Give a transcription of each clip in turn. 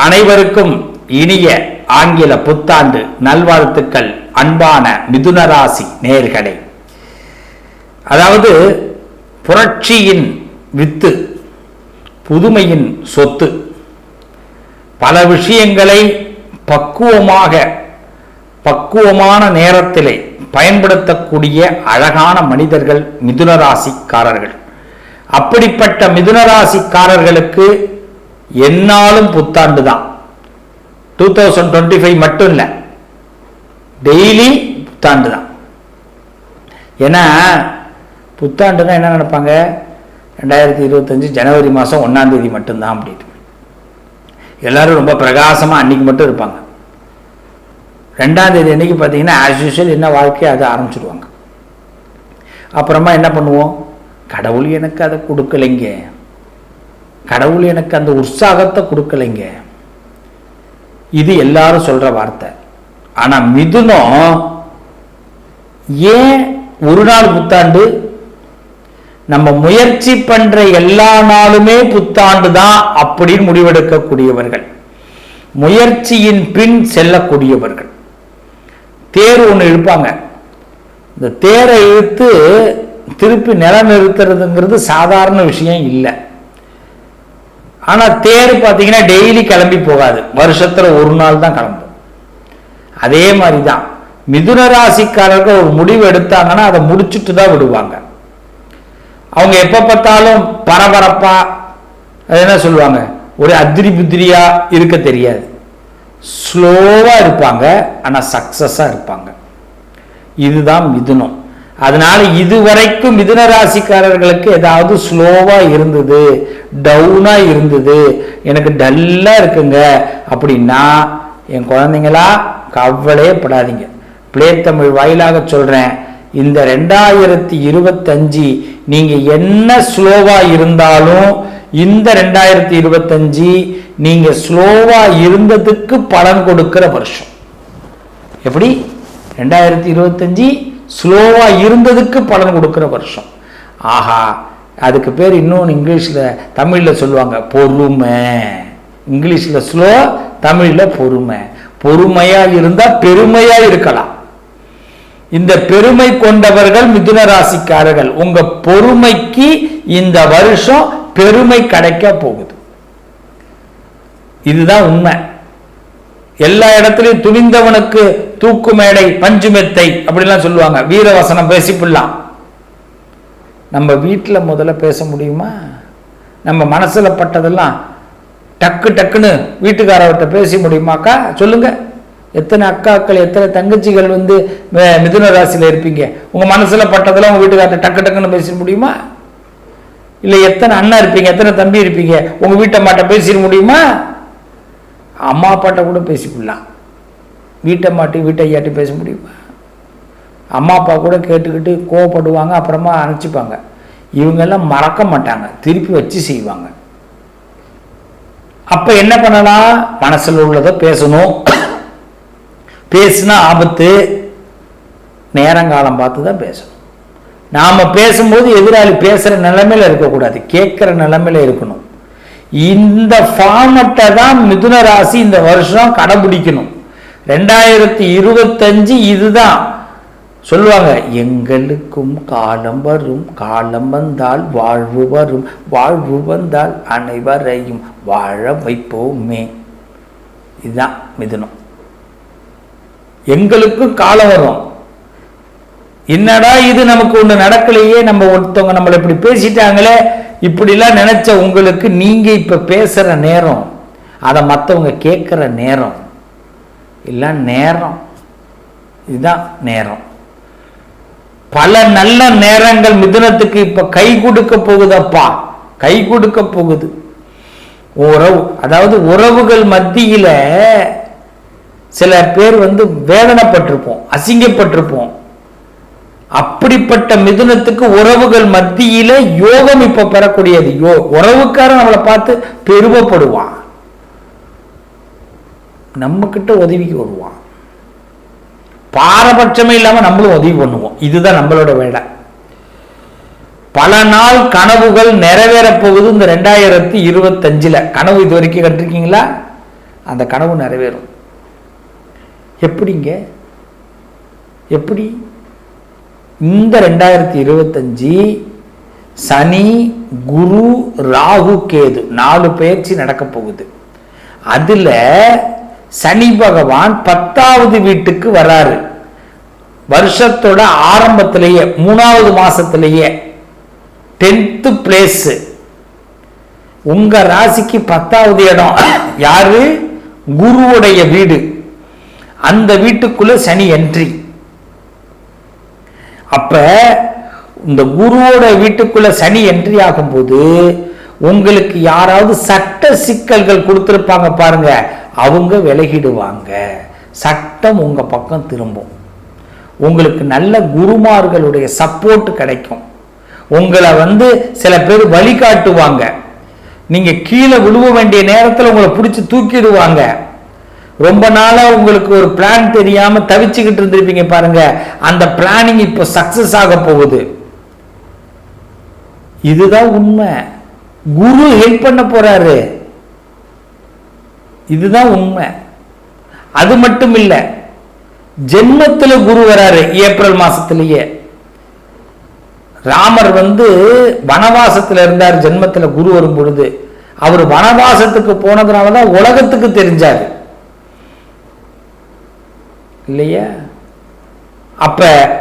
அனைவருக்கும் இனிய ஆங்கில புத்தாண்டு நல்வாழ்த்துக்கள் அன்பான மிதுனராசி நேர்களே. அதாவது புரட்சியின் வித்து புதுமையின் சொத்து பல விஷயங்களை பக்குவமாக பக்குவமான நேரத்திலே பயன்படுத்தக்கூடிய அழகான மனிதர்கள் மிதுனராசிக்காரர்கள். அப்படிப்பட்ட மிதுனராசிக்காரர்களுக்கு என்னாலும் புத்தாண்டு தான் டூ தௌசண்ட் டுவெண்ட்டி ஃபைவ் மட்டும் இல்லை. டெய்லி புத்தாண்டு தான் ஏன்னா புத்தாண்டுனா என்ன நினைப்பாங்க? ரெண்டாயிரத்தி இருபத்தஞ்சு ஜனவரி மாதம் ஒன்றாம் தேதி மட்டும்தான் அப்படின்ட்டு. எல்லாரும் ரொம்ப பிரகாசமாக அன்னைக்கு மட்டும் இருப்பாங்க. ரெண்டாம் தேதி பார்த்தீங்கன்னா ஆஸ் யூஷுவல் என்ன வாழ்க்கையை அதை ஆரம்பிச்சிடுவாங்க அப்புறமா என்ன பண்ணுவோம்? கடவுள் எனக்கு அதை கொடுக்கலைங்க. கடவுள் எனக்கு அந்த உற்சாகத்தை கொடுக்கலைங்க. இது எல்லாரும் சொல்ற வார்த்தை. ஆனா மிதுனம் ஏன் ஒரு நாள் புத்தாண்டு? நம்ம முயற்சி பண்ற எல்லா நாளுமே புத்தாண்டு தான் அப்படின்னு முடிவெடுக்கக்கூடியவர்கள். முயற்சியின் பின் செல்லக்கூடியவர்கள். தேர் ஒன்று இழுப்பாங்க. இந்த தேரை இழுத்து திருப்பி நிலநிறுத்துறதுங்கிறது சாதாரண விஷயம் இல்லை. ஆனால் தேர் பார்த்தீங்கன்னா டெய்லி கிளம்பி போகாது. வருஷத்தில் ஒரு நாள் தான் கிளம்பும். அதே மாதிரி தான் மிதுன ராசிக்காரர்கள் ஒரு முடிவு எடுத்தாங்கன்னா அதை முடிச்சுட்டு தான் விடுவாங்க. அவங்க எப்போ பார்த்தாலும் பரபரப்பாக அது என்ன சொல்லுவாங்க? ஒரு அத்திரி புத்திரியா இருக்க தெரியாது. ஸ்லோவாக இருப்பாங்க ஆனால் சக்ஸஸாக இருப்பாங்க. இதுதான் மிதுனம். அதனால இதுவரைக்கும் மிதுன ராசிக்காரர்களுக்கு ஏதாவது ஸ்லோவா இருந்தது டவுனா இருந்தது எனக்கு டல்லா இருக்குங்க அப்படின்னா என் குழந்தைங்களா கவலையே படாதீங்க. பிளேத்தமிழ் வாயிலாக சொல்றேன். இந்த ரெண்டாயிரத்தி இருபத்தஞ்சு நீங்க என்ன ஸ்லோவா இருந்தாலும் இந்த ரெண்டாயிரத்தி இருபத்தஞ்சு நீங்க ஸ்லோவா இருந்ததுக்கு பலன் கொடுக்கிற வருஷம். எப்படி? ரெண்டாயிரத்தி இருபத்தஞ்சு ஸ்லோவாக இருந்ததுக்கு பலன் கொடுக்குற வருஷம். ஆஹா அதுக்கு பேர் இன்னொன்று இங்கிலீஷில் தமிழில் சொல்லுவாங்க பொறுமை. இங்கிலீஷில் ஸ்லோ தமிழில் பொறுமை. பொறுமையாக இருந்தால் பெருமையாக இருக்கலாம். இந்த பெருமை கொண்டவர்கள் மிதுன ராசிக்காரர்கள். உங்க பொறுமைக்கு இந்த வருஷம் பெருமை கிடைக்க போகுது. இதுதான் உண்மை. எல்லா இடத்துலையும் துணிந்தவனுக்கு தூக்கு மேடை பஞ்சு மெத்தை அப்படிலாம் சொல்லுவாங்க. வீரவசனம் பேசிப்பிடலாம் நம்ம வீட்டில் முதல்ல பேச முடியுமா? நம்ம மனசில் பட்டதெல்லாம் டக்கு டக்குன்னு வீட்டுக்காரவர்கிட்ட பேச முடியுமாக்கா? சொல்லுங்க. எத்தனை அக்காக்கள் எத்தனை தங்கச்சிகள் வந்து மிதுன ராசியில் இருப்பீங்க? உங்கள் மனசில் பட்டதெல்லாம் உங்கள் வீட்டுக்கார்ட்ட டக்கு டக்குன்னு பேச முடியுமா? இல்லை எத்தனை அண்ணா இருப்பீங்க எத்தனை தம்பி இருப்பீங்க? உங்கள் வீட்டை மாட்ட பேசிட முடியுமா? அம்மா அப்பாட்ட கூட பேசிக்கலாம் வீட்டை மாட்டி வீட்டை ஐயாட்டி பேச முடியுமா? அம்மா அப்பா கூட கேட்டுக்கிட்டு கோவப்படுவாங்க அப்புறமா அணைச்சிப்பாங்க. இவங்கெல்லாம் மறக்க மாட்டாங்க. திருப்பி வச்சு செய்வாங்க. அப்ப என்ன பண்ணலாம்? மனசில் உள்ளதை பேசணும். பேசுனா ஆபத்து. நேரங்காலம் பார்த்து தான் பேசணும். நாம பேசும்போது எதிராளி பேசுற நிலைமையில இருக்கக்கூடாது. கேட்குற நிலைமையில இருக்கணும். இந்த ஃபார்மட்டை தான் மிதுன ராசி இந்த வருஷம் கடைபிடிக்கணும். ரெண்டாயிரத்தி இருபத்தஞ்சு இதுதான். சொல்லுவாங்க எங்களுக்கும் காலம் வரும் காலம் வந்தால் வாழ்வு வரும் வாழ்வு வந்தால் அனைவரையும் வாழ வைப்போமே. இதுதான் மிதுனம். எங்களுக்கும் காலம் வரும். என்னடா இது நமக்கு ஒண்ணு நடக்கலையே நம்ம ஒருத்தவங்க நம்மளை இப்படி பேசிட்டாங்களே இப்படிலாம் நினைச்ச உங்களுக்கு நீங்க இப்ப பேசுற நேரம் அதை மற்றவங்க கேட்குற நேரம் இல்லை நேரம். இதுதான் நேரம். பல நல்ல நேரங்கள் மிதுனத்துக்கு இப்ப கை கொடுக்க போகுதப்பா. கை கொடுக்க போகுது. உறவு அதாவது உறவுகள் மத்தியில சில பேர் வந்து வேதனைப்பட்டிருப்போம் அசிங்கப்பட்டிருப்போம். அப்படிப்பட்ட மிதுனத்துக்கு உறவுகள் மத்தியில யோகம் இப்ப பெறக்கூடியது. யோ உறவுக்காரன் நம்மளை பார்த்து பெருமைப்படுவான். நம்ம கிட்ட உதவிக்கு வருவான். பாரபட்சமே இல்லாம நம்மளும் உதவி பண்ணுவோம். இதுதான் நம்மளோட வேலை. பல நாள் கனவுகள் நிறைவேறப்போகுது இந்த ரெண்டாயிரத்தி இருபத்தஞ்சில். கனவு இது வரைக்கும் கண்டிருக்கீங்களா? அந்த கனவு நிறைவேறும். எப்படிங்க? எப்படி? இந்த ரெண்டாயிரத்தி இருபத்தஞ்சி சனி குரு ராகு கேது நாலு பயிற்சி நடக்க போகுது. அதுல சனி பகவான் பத்தாவது வீட்டுக்கு வராரு. வருஷத்தோட ஆரம்பத்திலேயே மூணாவது மாசத்திலேயே டென்த்து பிளேஸ் உங்க ராசிக்கு பத்தாவது இடம். யாரு? குருவுடைய வீடு. அந்த வீட்டுக்குள்ள சனி என்ட்ரி அப்ப இந்த குருவோட வீட்டுக்குள்ள சனி என்ட்ரி ஆகும்போது உங்களுக்கு யாராவது சட்ட சிக்கல்கள் கொடுத்துருப்பாங்க பாருங்க. அவங்க விலகிடுவாங்க. சட்டம் உங்கள் பக்கம் திரும்பும். உங்களுக்கு நல்ல குருமார்களுடைய சப்போர்ட் கிடைக்கும். உங்களை வந்து சில பேர் வழிகாட்டுவாங்க நீங்கள் கீழே விழுவ வேண்டிய நேரத்தில் உங்களை பிடிச்சி தூக்கிடுவாங்க. ரொம்ப நாளாக உங்களுக்கு ஒரு பிளான் தெரியாமல் தவிச்சுக்கிட்டு இருந்திருப்பீங்க பாருங்க. அந்த பிளானிங் இப்போ சக்சஸ் ஆக போகுது. இதுதான் உண்மை. குரு ஹெல்ப் பண்ண போறாரு. இதுதான் உண்மை. அது மட்டும் இல்லை ஜென்மத்துல குரு வராரு ஏப்ரல் மாசத்திலேயே. ராமர் வந்து வனவாசத்துல இருந்தார் ஜென்மத்தில் குரு வரும் பொழுது. அவர் வனவாசத்துக்கு போனதுனாலதான் உலகத்துக்கு தெரிஞ்சாரு. இல்லையா? அப்ப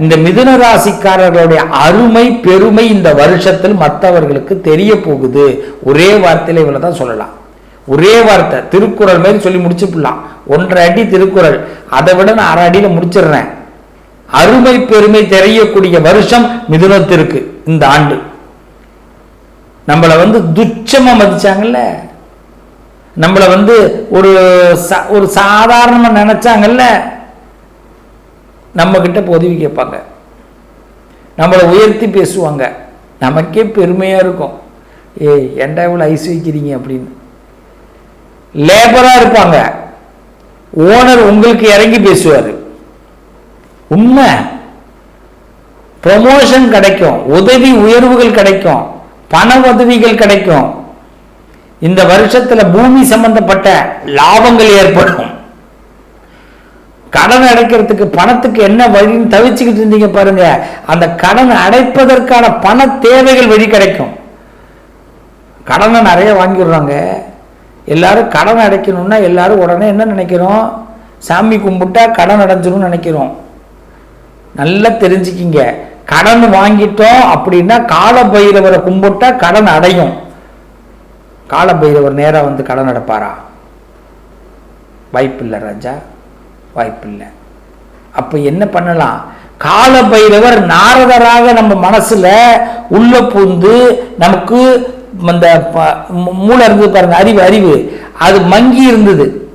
இந்த மிதுன ராசிக்காரர்களுடைய அருமை பெருமை இந்த வருஷத்தில் மற்றவர்களுக்கு தெரிய போகுது. ஒரே வார்த்தையில இவ்வளவுதான் சொல்லலாம். ஒரே வார்த்தை திருக்குறள் மாதிரி சொல்லி முடிச்சுப்பிடலாம். ஒன்றரை அடி திருக்குறள். அதை விட நான் அரை அடியில் முடிச்சிடுறேன். அருமை பெருமை தெரியக்கூடிய வருஷம் மிதுனத்திற்கு இந்த ஆண்டு. நம்மளை வந்து துச்சமாக மதிச்சாங்கல்ல? நம்மளை வந்து ஒரு சா- ஒரு சாதாரணமாக நினச்சாங்கல்ல? நம்ம கிட்ட இப்போ உதவி கேட்பாங்க. நம்மளை உயர்த்தி பேசுவாங்க. நமக்கே பெருமையாக இருக்கும். ஏய் எண்டா இவ்வளோ ஐஸ் வைக்கிறீங்க அப்படின்னு. லேபரா இருப்பாங்க. ஓனர் உங்களுக்கு இறங்கி பேசுவார். உண்மை. ப்ரொமோஷன் கிடைக்கும். உதவி உயர்வுகள் கிடைக்கும். பண உதவிகள் கிடைக்கும். இந்த வருஷத்தில் பூமி சம்பந்தப்பட்ட லாபங்கள் ஏற்படும். கடன் அடைக்கிறதுக்கு பணத்துக்கு என்ன வழின்னு தவிச்சுக்கிட்டு இருந்தீங்க பாருங்க. அந்த கடன் அடைப்பதற்கான பண தேவைகள் வழி கிடைக்கும். கடனை நிறைய வாங்கிடுறாங்க. எல்லாரும் கடன் அடைக்கணும்னா எல்லாரும் உடனே என்ன நினைக்கிறோம்? சாமி கும்பிட்டா கடன் அடைஞ்சிரும்னு நினைக்கிறோம். நல்லா தெரிஞ்சுக்கிங்க. கடன் வாங்கிட்டோம் அப்படின்னா கால பைரவரை கும்பிட்டா கடன் அடையும். கால பைரவர் நேரா வந்து கடன் அடைப்பாரா? வாய்ப்பில்லை ராஜா வாய்ப்பில்லை. அப்போ என்ன பண்ணலாம்? கால பைரவர் நாரதராக நம்ம மனசுல உள்ள பூந்து நமக்கு அந்த ப- மூ- மூளை இருந்தது பாருங்க அறிவு அறிவு. அது மங்கி இருந்தது.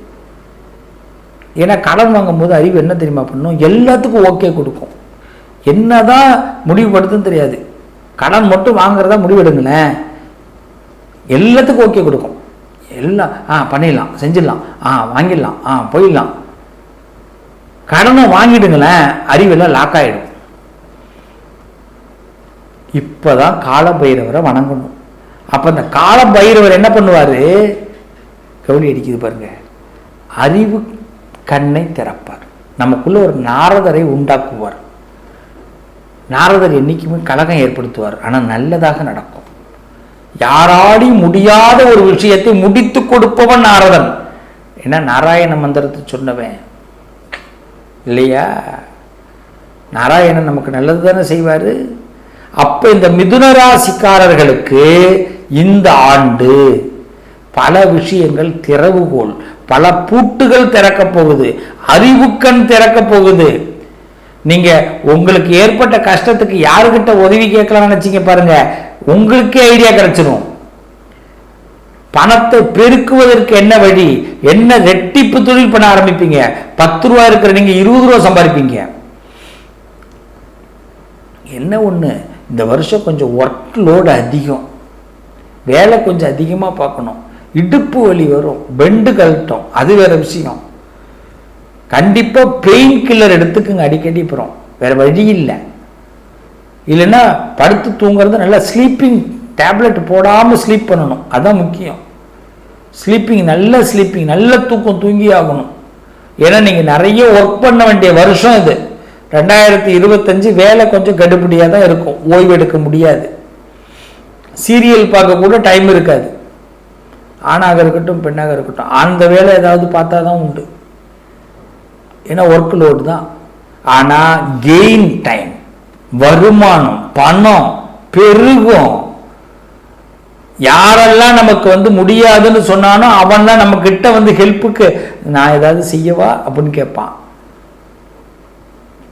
ஏன்னா கடன் வாங்கும்போது அறிவு என்ன தெரியுமா பண்ணும்? எல்லாத்துக்கும் ஓகே கொடுக்கும். என்னதான் முடிவுபடுத்துன்னு தெரியாது. கடன் மட்டும் வாங்குறதா முடிவெடுங்களேன் எல்லாத்துக்கும் ஓகே கொடுக்கும். எல்லாம் ஆ பண்ணிடலாம் செஞ்சிடலாம். ஆ வாங்கிடலாம் ஆ போயிடலாம். கடனை வாங்கிடுங்களேன் அறிவெல்லாம் லாக் ஆகிடும் இப்போதான் கால பைரவரை வணங்கணும். அப்ப இந்த கால பைரவர் என்ன பண்ணுவாரு? கவுனி அடிக்குது பாருங்க. அறிவு கண்ணை திறப்பார். நமக்குள்ள ஒரு நாரதரை உண்டாக்குவார். நாரதர் என்னைக்குமே கலகம் ஏற்படுத்துவார். ஆனால் நல்லதாக நடக்கும். யாராடி முடியாத ஒரு விஷயத்தை முடித்து கொடுப்பவன் நாரதன். ஏன்னா நாராயண மந்திரத்தை சொன்னவன். இல்லையா? நாராயணன் நமக்கு நல்லது தானே செய்வார்? அப்போ இந்த மிதுன ராசிக்காரர்களுக்கு இந்த ஆண்டு பல விஷயங்கள் திறவுகோல் பல பூட்டுகள் திறக்க போகுது அறிவுக்கண் திறக்க போகுது. நீங்க உங்களுக்கு ஏற்பட்ட கஷ்டத்துக்கு யாருக்கிட்ட உதவி கேட்கலாம்னு நினைச்சீங்க பாருங்க உங்களுக்கே ஐடியா கிடைச்சிடும் பணத்தை பெருக்குவதற்கு என்ன வழி? என்ன ரெட்டிப்பு தொழில் பண்ண ஆரம்பிப்பீங்க? பத்து ரூபா இருக்கிற நீங்க இருபது ரூபா சம்பாதிப்பீங்க. என்ன ஒண்ணு? இந்த வருஷம் கொஞ்சம் ஒர்க் லோடு அதிகம். வேலை கொஞ்சம் அதிகமாக பார்க்கணும். இடுப்பு வலி வரும். பெண்டு கழட்டும். அது வேற விஷயம். கண்டிப்பாக பெயின் கில்லர் எடுத்துக்குங்க. அடிக்கடி அப்புறம். வேற வழி இல்லை. இல்லைன்னா படுத்து தூங்குறது நல்லா ஸ்லீப்பிங் டேப்லெட் போடாமல் ஸ்லீப் பண்ணணும். அதுதான் முக்கியம். ஸ்லீப்பிங் நல்ல ஸ்லீப்பிங் நல்ல தூக்கம் தூங்கி ஆகணும். ஏன்னா நீங்கள் நிறைய ஒர்க் பண்ண வேண்டிய வருஷம் இது. ரெண்டாயிரத்தி இருபத்தஞ்சு வேலை கொஞ்சம் கடுபடியாக தான் இருக்கும். ஓய்வு எடுக்க முடியாது. சீரியல் பார்க்க கூட டைம் இருக்காது. ஆணாக இருக்கட்டும் பெண்ணாக இருக்கட்டும் அந்த வேலை ஏதாவது பார்த்தா தான் உண்டு. ஏன்னா ஒர்க் லோடு தான். ஆனால் கெயின் டைம் வருமானம் பணம் பெருகும். யாரெல்லாம் நமக்கு வந்து முடியாதுன்னு சொன்னானோ அவன்லாம் நம்ம கிட்ட வந்து ஹெல்ப்புக்கு நான் ஏதாவது செய்யவா? அப்படின்னு கேட்பான்.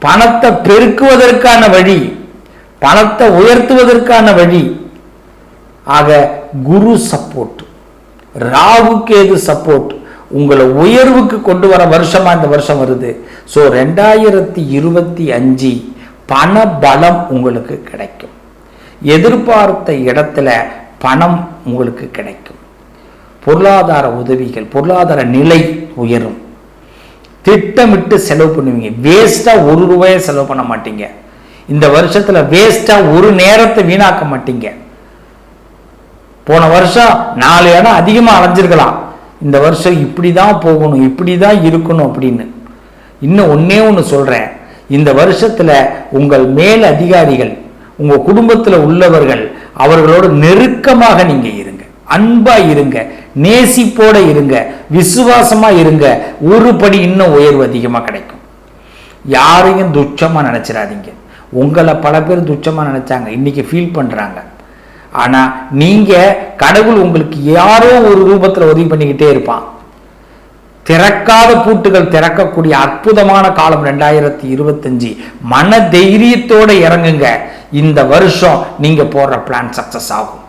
பணத்தை பெருக்குவதற்கான வழி பணத்தை உயர்த்துவதற்கான வழி ஆக குரு சப்போர்ட் ராகுக்கு எது சப்போர்ட் உங்களை உயர்வுக்கு கொண்டு வர வருஷமா இந்த வருஷம் வருது. ஸோ ரெண்டாயிரத்தி இருபத்தி அஞ்சு பண பலம் உங்களுக்கு கிடைக்கும். எதிர்பார்த்த இடத்துல பணம் உங்களுக்கு கிடைக்கும். பொருளாதார உதவிகள் பொருளாதார நிலை உயரும். திட்டமிட்டு செலவு பண்ணுவீங்க. வேஸ்ட்டாக ஒரு ரூபாயை செலவு பண்ண மாட்டீங்க. இந்த வருஷத்தில் வேஸ்ட்டாக ஒரு நேரத்தை வீணாக்க மாட்டீங்க. போன வருஷம் நாலு இடம் அதிகமாக அலைஞ்சிருக்கலாம் இந்த வருஷம் இப்படி தான் போகணும் இப்படி தான் இருக்கணும் அப்படின்னு. இன்னும் ஒன்றே ஒன்று சொல்கிறேன் இந்த வருஷத்தில் உங்கள் மேல் அதிகாரிகள் உங்கள் குடும்பத்தில் உள்ளவர்கள் அவர்களோடு நெருக்கமாக நீங்கள் இருங்க. அன்பாக இருங்க. நேசிப்போட இருங்க. விசுவாசமாக இருங்க. ஒரு படி இன்னும் உயர்வு அதிகமாக கிடைக்கும். யாரையும் துச்சமாக நினச்சிடாதீங்க உங்களை பல பேர் துச்சமாக நினச்சாங்க. இன்றைக்கி ஃபீல் பண்ணுறாங்க ஆனா நீங்கள் கடவுள் உங்களுக்கு யாரோ ஒரு ரூபத்தில் உதவி பண்ணிக்கிட்டே இருப்பான். திறக்காத பூட்டுகள் திறக்கக்கூடிய அற்புதமான காலம் ரெண்டாயிரத்தி இருபத்தஞ்சு. மன தைரியத்தோட இறங்குங்க. இந்த வருஷம் நீங்க போடுற பிளான் சக்சஸ் ஆகும்.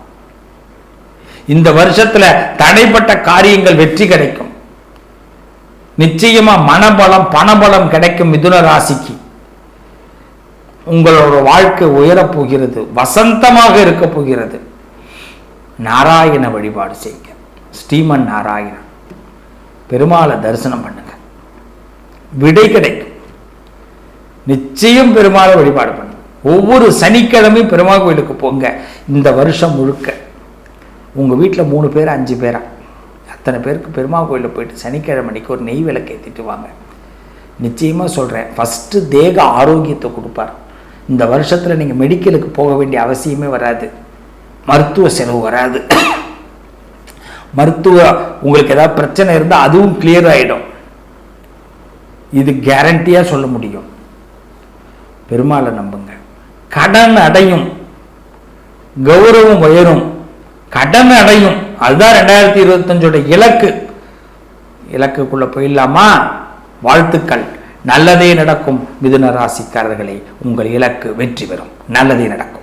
இந்த வருஷத்துல தடைப்பட்ட காரியங்கள் வெற்றி கிடைக்கும். நிச்சயமா மனபலம் பணபலம் கிடைக்கும் மிதுன ராசிக்கு. உங்களோட வாழ்க்கை உயரப்போகிறது வசந்தமாக இருக்க போகிறது. நாராயண வழிபாடு செய்யுங்க. ஸ்ரீமன் நாராயணன் பெருமாளை தரிசனம் பண்ணுங்க. விடை கிடைக்கும். நிச்சயம் பெருமாளை வழிபாடு பண்ணுங்க. ஒவ்வொரு சனிக்கிழமையும் பெருமாள் கோயிலுக்கு போங்க. இந்த வருஷம் முழுக்க. உங்கள் வீட்டில் மூணு பேர் அஞ்சு பேரா? அத்தனை பேருக்கு பெருமாள் கோயிலில் போயிட்டு சனிக்கிழமைக்கு ஒரு நெய் விளக்கு ஏற்றிட்டு வாங்க. நிச்சயமாக சொல்கிறேன் ஃபஸ்ட்டு தேக ஆரோக்கியத்தை கொடுப்பார். இந்த வருஷத்தில் நீங்கள் மெடிக்கலுக்கு போக வேண்டிய அவசியமே வராது. மருத்துவ செலவு வராது. மருத்துவ உங்களுக்கு ஏதாவது பிரச்சனை இருந்தால் அதுவும் கிளியர் ஆகிடும் இது கேரண்டியாக சொல்ல முடியும். பெருமாளை நம்புங்க. கடன் அடையும். கௌரவம் உயரும். கடன் அடையும். அதுதான் ரெண்டாயிரத்தி இருபத்தஞ்சோட இலக்கு. இலக்குக்குள்ளே போயிடலாமா? வாழ்த்துக்கள். நல்லதே நடக்கும் மிதுன ராசிக்காரர்களே உங்கள் இலக்கு வெற்றி பெறும். நல்லதே நடக்கும்.